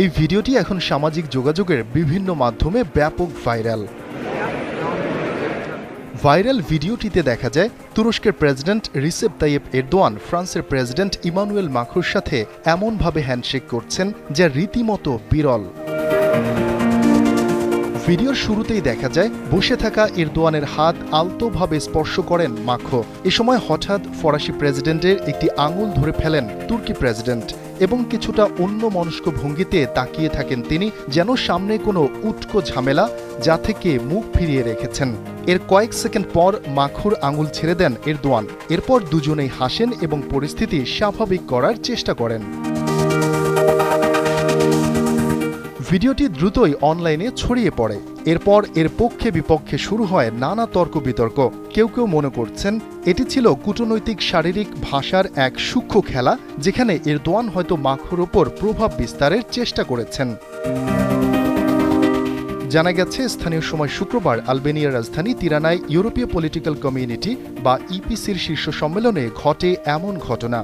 এই ভিডিওটি এখন সামাজিক যোগাযোগের বিভিন্ন মাধ্যমে ব্যাপক ভাইরাল। ভাইরাল ভিডিওটিতে দেখা যায়, তুরস্কের প্রেসিডেন্ট রিসেপ তাইয়েব এরদোয়ান, ফ্রান্সের প্রেসিডেন্ট ইমানুয়েল মাখুর সাথে এমনভাবে হ্যান্ডশেক করছেন যা রীতিমতো বিরল। ভিডিওর শুরুতেই দেখা যায়, বসে থাকা এরদোয়ানের হাত আলতোভাবে স্পর্শ করেন মাখো এ সময় হঠাৎ ফরাসি প্রেসিডেন্টের একটি আঙুল ধরে ফেলেন তুর্কি প্রেসিডেন্ট। এবং কিছুটা অন্য মনস্ক ভঙ্গিতে তাকিয়ে থাকেন তিনি যেন সামনে কোনো উটকো ঝামেলা যা থেকে মুখ ফিরিয়ে রেখেছেন। এর কয়েক সেকেন্ড পর মাখুর আঙুল ছেড়ে দেন এর দোয়ান এরপর দুজনেই হাসেন এবং পরিস্থিতি স্বাভাবিক করার চেষ্টা করেন। ভিডিওটি দ্রুতই অনলাইনে ছড়িয়ে পড়ে। এরপর এর পক্ষে বিপক্ষে শুরু হয় নানা তর্ক বিতর্ক। কেউ কেউ মনে করছেন, এটি ছিল কূটনৈতিক শারীরিক ভাষার এক সূক্ষ্ম খেলা, যেখানে এরদোয়ান হয়তো মাখুর ওপর প্রভাব বিস্তারের চেষ্টা করেছেন। জানা গেছে, স্থানীয় সময় শুক্রবার আলবেনিয়ার রাজধানী তিরানায় ইউরোপীয় পলিটিক্যাল কমিউনিটি বা ইপিসির শীর্ষ সম্মেলনে ঘটে এমন ঘটনা।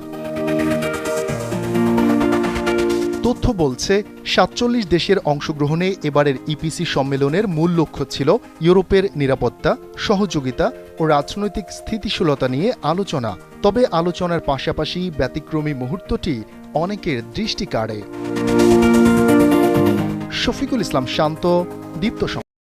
তথ্য বলছে, সাতচল্লিশ দেশের অংশগ্রহণে এবারের ইপিসি সম্মেলনের মূল লক্ষ্য ছিল ইউরোপের নিরাপত্তা, সহযোগিতা ও রাজনৈতিক স্থিতিশীলতা নিয়ে আলোচনা। তবে আলোচনার পাশাপাশি ব্যতিক্রমী মুহূর্তটি অনেকের দৃষ্টি কাড়ে। শফিকুল ইসলাম শান্ত, দীপ্ত